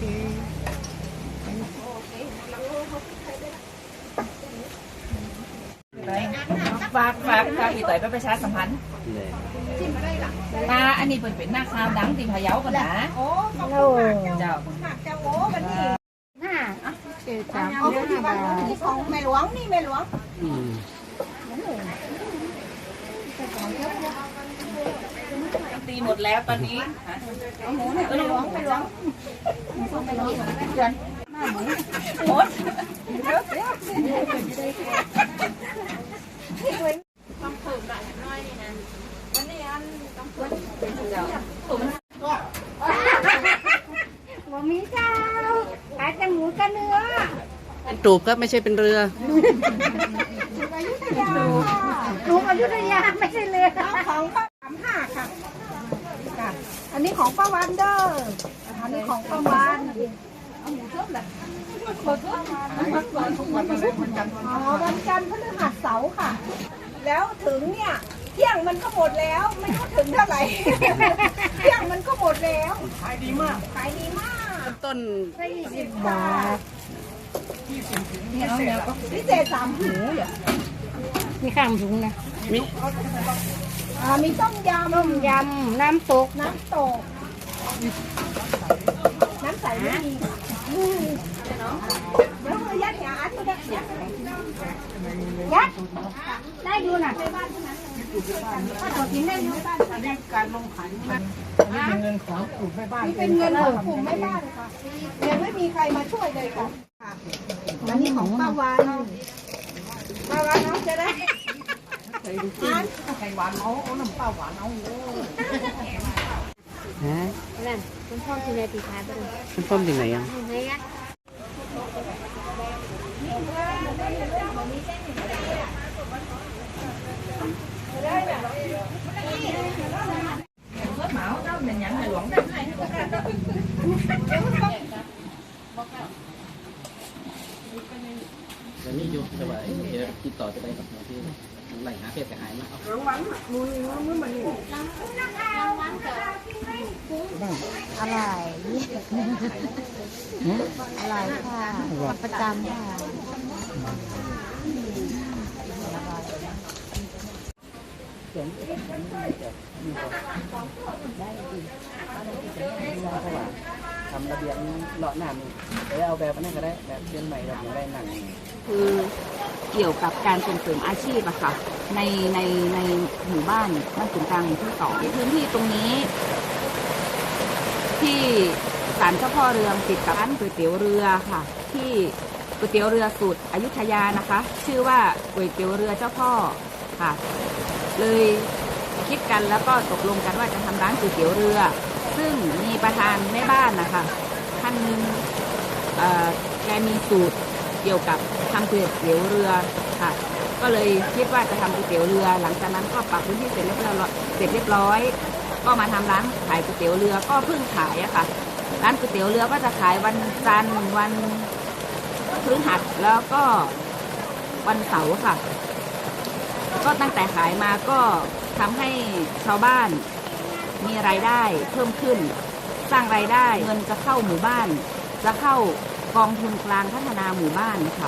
ฝากฝากฝากพี่ต่อยไปประชาสัมพันธ์มาอันนี้เป็นเป็นหน้าข่าวดังที่พะเยากันนะโอ้ขอบโอ้คุณค่ะเจ้าเจ้าขอบคุณค่ะเจ้าโอ้วันนี้หน้าเจอสามเอาไปที่บ้านนี่ของแม่หลวงนี่แม่หลวงตีหมดแล้วตอนนี้เอาหมูเนี่ยแม่หลวงแม่หลวง หมดว่มีเจ้าขายแต่หมูกับเนื้อเป็นตูบครับไม่ใช่เป็นเรือ หนูอยุธยาไม่ใช่เรือเอาของป้าสามห้าค่ะ อันนี้ของป้าวันเดออั นี้ของป้าวันเอาหมูเพิ่มเลยอ๋อวันจันทร์พฤหัสเสาร์ค่ะ แล้วถึงเนี่ย เที่ยงมันก็หมดแล้ว ไม่รู้ถึงเท่าไหร่ เที่ยงมันก็หมดแล้วขายดีมากขายดีมาก ต้นยี่สิบบาทพิเศษสามหูเหรอมีข้ามถุงนะมิอ่ามีต้มยำต้มยำน้ำตกน้ำตก น้ำใสไม่มีค่ะอืมแล้วมือยัดหยาอัดก็ได้ยัดยัดได้อยู่น่ะถ้าตัวกินได้อยู่นี่เป็นเงินของกลุ่มแม่บ้านค่ะยังไม่มีใครมาช่วยเลยค่ะอันนี้ของป้าวานป้าวานน้องจะได้อันฮะนั่นคุณพ่อที่ไหนตีขายไปเลย คุณป้อมถึงไหนยังไหนอะเหมาเจ้าเป็นยังไงหลวงเดี๋ยวนี้อยู่สบายเดี๋ยวติดต่อจะไปกับที่ไหลหาเพศกระหายมาเอาอร่อย อร่อยค่ะประจำค่ะทำระเบียงเลาะหนานี่เดี๋ยเอาแบบนั้นก็ได้แบบเชียงใหม่แบบอย่างไรหนังคือเกี่ยวกับการส่งเสริมอาชีพอะค่ะ ในในในหมู่บ้านบ้านศูนกลางที่สองพื้นที่ตรงนี้ ที่ศาลเจ้าพ่อเรืองติดกับร้านก๋วยเตี๋ยวเรือค่ะ ที่ก๋วยเตี๋ยวเรือสูตรอยุธยานะคะ ชื่อว่าก๋วยเตี๋ยวเรือเจ้าพ่อค่ะ เลยคิดกันแล้วก็ตกลงกันว่าจะทำร้านก๋วยเตี๋ยวเรือ ซึ่งมีประธานแม่บ้านนะคะท่านหนึงเอ่อแกมีสูตรเกี่ยวกับทำก๋วยเตี๋ยวเรือค่ะ ก็เลยคิดว่าจะทำก๋วยเตี๋ยวเรือ หลังจากนั้นก็ปรับพื้นที่เสร็จเรียบร้อยเสร็จเรียบร้อย ก็มาทำร้านขายก๋วยเตี๋ยวเรือก็เพิ่งขายอะค่ะ ร้านก๋วยเตี๋ยวเรือก็จะขายวันจันทร์วันพฤหัสแล้วก็วันเสาร์ค่ะ ก็ตั้งแต่ขายมาก็ทำให้ชาวบ้านมีรายได้เพิ่มขึ้น สร้างรายได้เงินจะเข้าหมู่บ้าน จะเข้ากองทุนกลางพัฒนาหมู่บ้านค่ะ